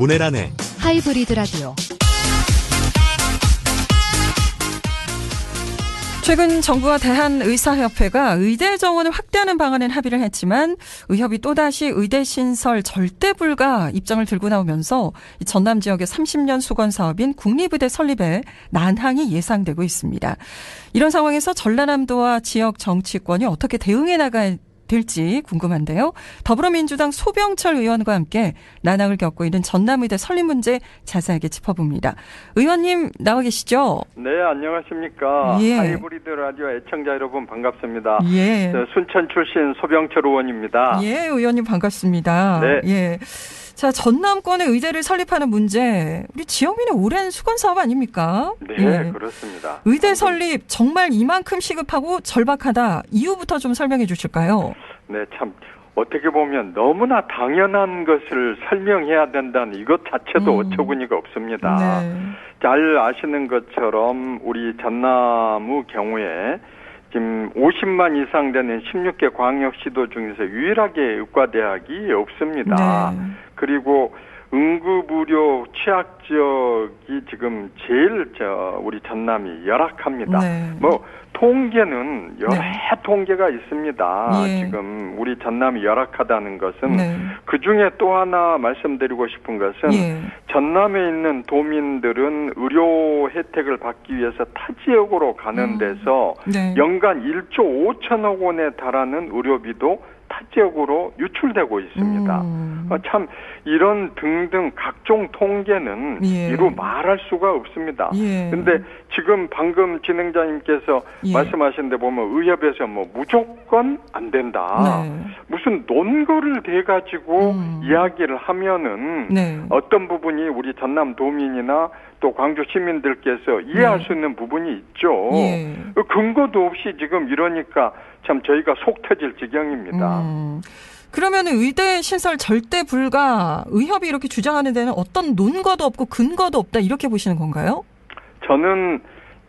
문혜란의 하이브리드 라디오 최근 정부와 대한의사협회가 의대 정원을 확대하는 방안에 합의를 했지만 의협이 또다시 의대 신설 절대 불가 입장을 들고 나오면서 이 전남 지역의 30년 수건 사업인 국립의대 설립에 난항이 예상되고 있습니다. 이런 상황에서 전라남도와 지역 정치권이 어떻게 대응해 나가야 될지 궁금한데요. 더불어민주당 소병철 의원과 함께 난항을 겪고 있는 전남의대 설립 문제 자세하게 짚어봅니다. 의원님 나와 계시죠? 네, 안녕하십니까. 예. 하이브리드 라디오 애청자 여러분 반갑습니다. 예. 저 순천 출신 소병철 의원입니다. 예, 의원님 반갑습니다. 네. 예. 자, 전남권의 의대를 설립하는 문제, 우리 지역민의 오랜 수건 사업 아닙니까? 네, 예. 그렇습니다. 의대 설립 정말 이만큼 시급하고 절박하다. 이유부터 좀 설명해 주실까요? 네, 참 어떻게 보면 너무나 당연한 것을 설명해야 된다는 이것 자체도 음. 어처구니가 없습니다. 네. 잘 아시는 것처럼 우리 전남의 경우에 지금 50만 이상 되는 16개 광역시도 중에서 유일하게 의과대학이 없습니다. 네. 그리고 응급의료 취약 지역이 지금 제일 저 우리 전남이 열악합니다. 네. 뭐 통계는 여러 네. 통계가 있습니다. 예. 지금 우리 전남이 열악하다는 것은 네. 그 중에 또 하나 말씀드리고 싶은 것은 예. 전남에 있는 도민들은 의료 혜택을 받기 위해서 타 지역으로 가는 음. 데서 네. 연간 1조 5천억 원에 달하는 의료비도 타 지역으로 유출되고 있습니다. 음. 어, 참 이런 등등 각종 통계는 예. 이루 말할 수가 없습니다. 예. 근데 지금 방금 진행자님께서 예. 말씀하신 데 보면 의협에서 뭐 무조건 안 된다. 네. 무슨 논거를 대 가지고 음. 이야기를 하면은 네. 어떤 부분이 우리 전남 도민이나 또 광주 시민들께서 이해할 네. 수 있는 부분이 있죠. 예. 그 근거도 없이 지금 이러니까 참 저희가 속 터질 지경입니다. 음. 그러면 의대 신설 절대 불가 의협이 이렇게 주장하는 데는 어떤 논거도 없고 근거도 없다 이렇게 보시는 건가요? 저는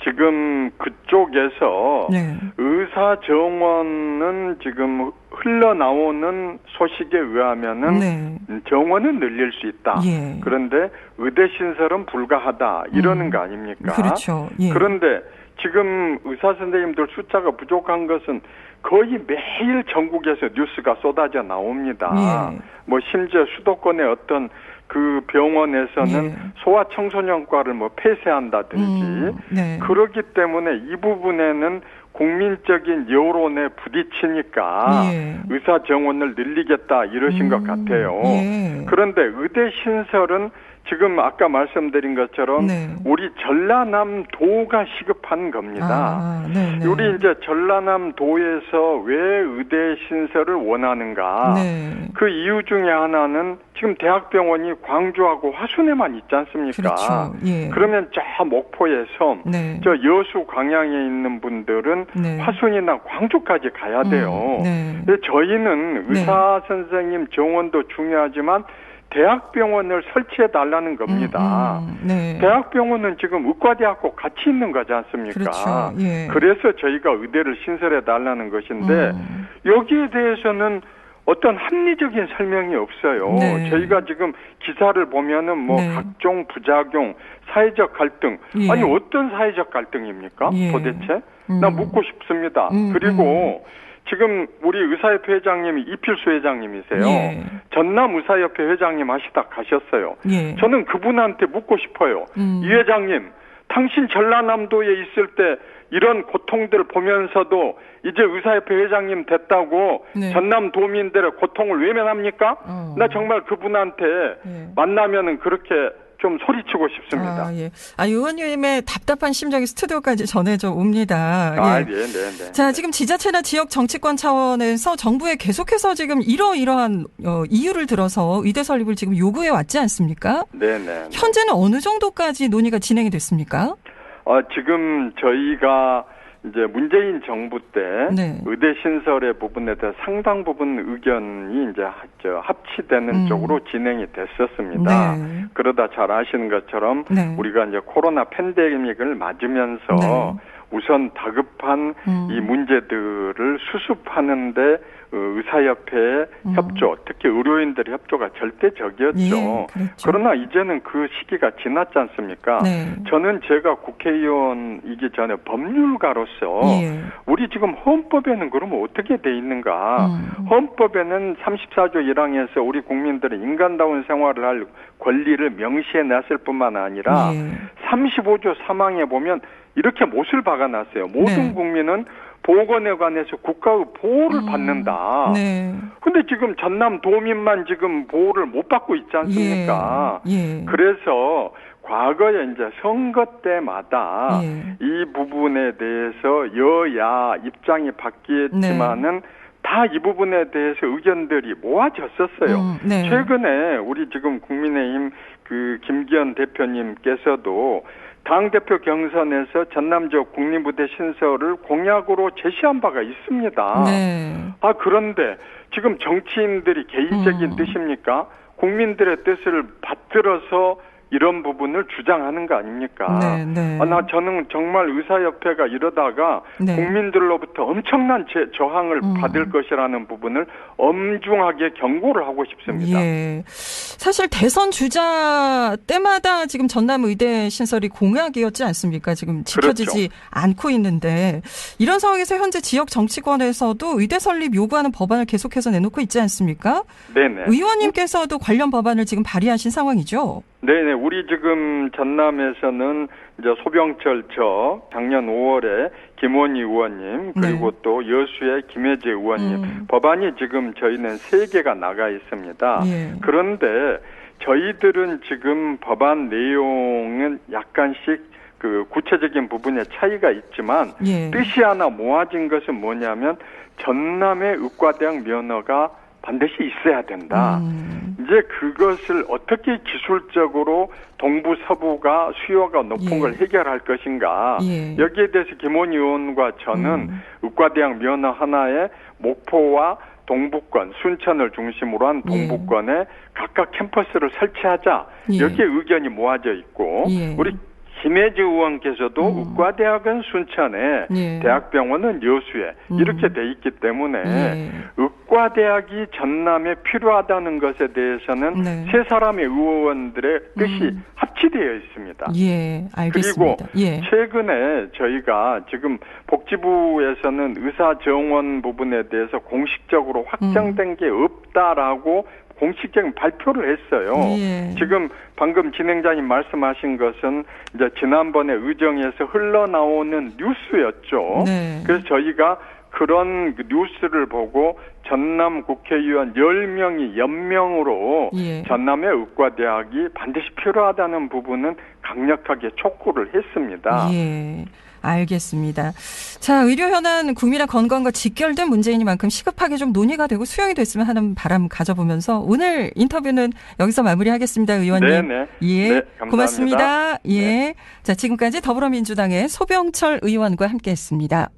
지금 그쪽에서 네. 의사 정원은 지금 흘러나오는 소식에 의하면은 네. 정원은 늘릴 수 있다. 예. 그런데 의대 신설은 불가하다 이러는 음. 거 아닙니까? 그렇죠. 예. 그런데 지금 의사 선생님들 숫자가 부족한 것은 거의 매일 전국에서 뉴스가 쏟아져 나옵니다. 예. 뭐 심지어 수도권의 어떤 그 병원에서는 예. 소아 청소년과를 뭐 폐쇄한다든지 음, 네. 그렇기 때문에 이 부분에는 국민적인 여론에 부딪히니까 예. 의사 정원을 늘리겠다 이러신 것 음, 같아요. 예. 그런데 의대 신설은 지금 아까 말씀드린 것처럼 네. 우리 전라남도가 시급한 겁니다. 아, 네, 네. 우리 이제 전라남도에서 왜 의대 신설을 원하는가? 네. 그 이유 중에 하나는 지금 대학병원이 광주하고 화순에만 있지 않습니까? 그렇죠. 예. 그러면 저 목포에서 네. 저 여수 광양에 있는 분들은 네. 화순이나 광주까지 가야 돼요. 음, 네. 근데 저희는 의사 선생님 정원도 중요하지만 대학병원을 설치해 달라는 겁니다. 음, 음, 네. 대학병원은 지금 의과대학과 같이 있는 거지 않습니까? 그렇죠. 예. 그래서 저희가 의대를 신설해 달라는 것인데 음. 여기에 대해서는 어떤 합리적인 설명이 없어요. 네. 저희가 지금 기사를 보면은 뭐 네. 각종 부작용, 사회적 갈등. 예. 아니 어떤 사회적 갈등입니까? 예. 도대체? 음. 나 묻고 싶습니다. 음, 그리고 지금 우리 의사협회 회장님이 이필수 회장님이세요. 예. 전남 의사협회 회장님 하시다 가셨어요. 예. 저는 그분한테 묻고 싶어요. 음. 이 회장님, 당신 전라남도에 있을 때 이런 고통들을 보면서도 이제 의사협회 회장님 됐다고 네. 전남 도민들의 고통을 외면합니까? 어. 나 정말 그분한테 예. 만나면은 그렇게 좀 소리치고 싶습니다. 아, 예. 아, 의원님의 답답한 심정이 스튜디오까지 전해져 옵니다. 아, 예. 네, 네, 네. 자, 지금 지자체나 지역 정치권 차원에서 정부에 계속해서 지금 이러이러한 어, 이유를 들어서 의대 설립을 지금 요구해 왔지 않습니까? 네, 네. 현재는 어느 정도까지 논의가 진행이 됐습니까? 어, 지금 저희가 이제 문재인 정부 때 네. 의대 신설의 부분에 대해 상당 부분 의견이 이제 합치되는 음. 쪽으로 진행이 됐었습니다. 네. 그러다 잘 아시는 것처럼 네. 우리가 이제 코로나 팬데믹을 맞으면서 네. 우선 다급한 음. 이 문제들을 수습하는데 어, 의사협회 음. 협조, 특히 의료인들의 협조가 절대적이었죠. 예, 그렇죠. 그러나 이제는 그 시기가 지났지 않습니까? 네. 저는 제가 국회의원이기 전에 법률가로서 예. 우리 지금 헌법에는 그러면 어떻게 돼 있는가? 음. 헌법에는 34조 1항에서 우리 국민들의 인간다운 생활을 할 권리를 명시해 놨을 뿐만 아니라 예. 35조 3항에 보면 이렇게 못을 박아놨어요. 모든 네. 국민은 보건에 관해서 국가의 보호를 음. 받는다. 네. 근데 지금 전남 도민만 지금 보호를 못 받고 있지 않습니까? 예. 예. 그래서 과거에 이제 선거 때마다 예. 이 부분에 대해서 여야 입장이 바뀌었지만은 다 이 부분에 대해서 의견들이 모아졌었어요. 음, 네. 최근에 우리 지금 국민의힘 그 김기현 대표님께서도 당 대표 경선에서 전남 지역 국립무대 신설을 공약으로 제시한 바가 있습니다. 네. 아 그런데 지금 정치인들이 개인적인 음. 뜻입니까? 국민들의 뜻을 받들어서 이런 부분을 주장하는 거 아닙니까? 네, 네. 아, 나 저는 정말 의사협회가 이러다가 네. 국민들로부터 엄청난 제, 저항을 음. 받을 것이라는 부분을 엄중하게 경고를 하고 싶습니다. 예. 사실 대선 주자 때마다 지금 전남 의대 신설이 공약이었지 않습니까? 지금 지켜지지 그렇죠. 않고 있는데 이런 상황에서 현재 지역 정치권에서도 의대 설립 요구하는 법안을 계속해서 내놓고 있지 않습니까? 네네. 의원님께서도 관련 법안을 지금 발의하신 상황이죠. 네네. 우리 지금 전남에서는 이제 소병철 저 작년 5월에 김원희 의원님 그리고 또 여수의 김혜재 의원님 네. 음. 법안이 지금 저희는 세 개가 나가 있습니다. 예. 그런데 저희들은 지금 법안 내용은 약간씩 그 구체적인 부분에 차이가 있지만 예. 뜻이 하나 모아진 것은 뭐냐면 전남의 의과대학 면허가 반드시 있어야 된다. 음. 이제 그것을 어떻게 기술적으로 동부 서부가 수요가 높은 예. 걸 해결할 것인가 예. 여기에 대해서 김원희 의원과 저는 음. 의과대학 면허 하나에 목포와 동북권 순천을 중심으로 한 예. 동북권에 각각 캠퍼스를 설치하자 예. 여기에 의견이 모아져 있고 예. 우리 김혜지 의원께서도 음. 의과대학은 순천에 예. 대학병원은 여수에 음. 이렇게 돼 있기 때문에 예. 의과대학이 전남에 필요하다는 것에 대해서는 네. 세 사람의 의원들의 뜻이 음. 합치되어 있습니다. 예, 알겠습니다. 예. 최근에 저희가 지금 복지부에서는 의사 정원 부분에 대해서 공식적으로 확정된 음. 게 없다라고 공식적인 발표를 했어요. 예. 지금 방금 진행자님 말씀하신 것은 이제 지난번에 의정에서 흘러나오는 뉴스였죠. 네. 그래서 저희가 그런 그 뉴스를 보고 전남 국회의원 10명이 연명으로 예. 전남의 의과대학이 반드시 필요하다는 부분은 강력하게 촉구를 했습니다. 예. 알겠습니다. 자, 의료 현안 국민의 건강과 직결된 문제이니만큼 시급하게 좀 논의가 되고 수용이 됐으면 하는 바람 가져보면서 오늘 인터뷰는 여기서 마무리하겠습니다, 의원님. 네 네. 예. 네. 고맙습니다. 예. 네. 자, 지금까지 더불어민주당의 소병철 의원과 함께 했습니다.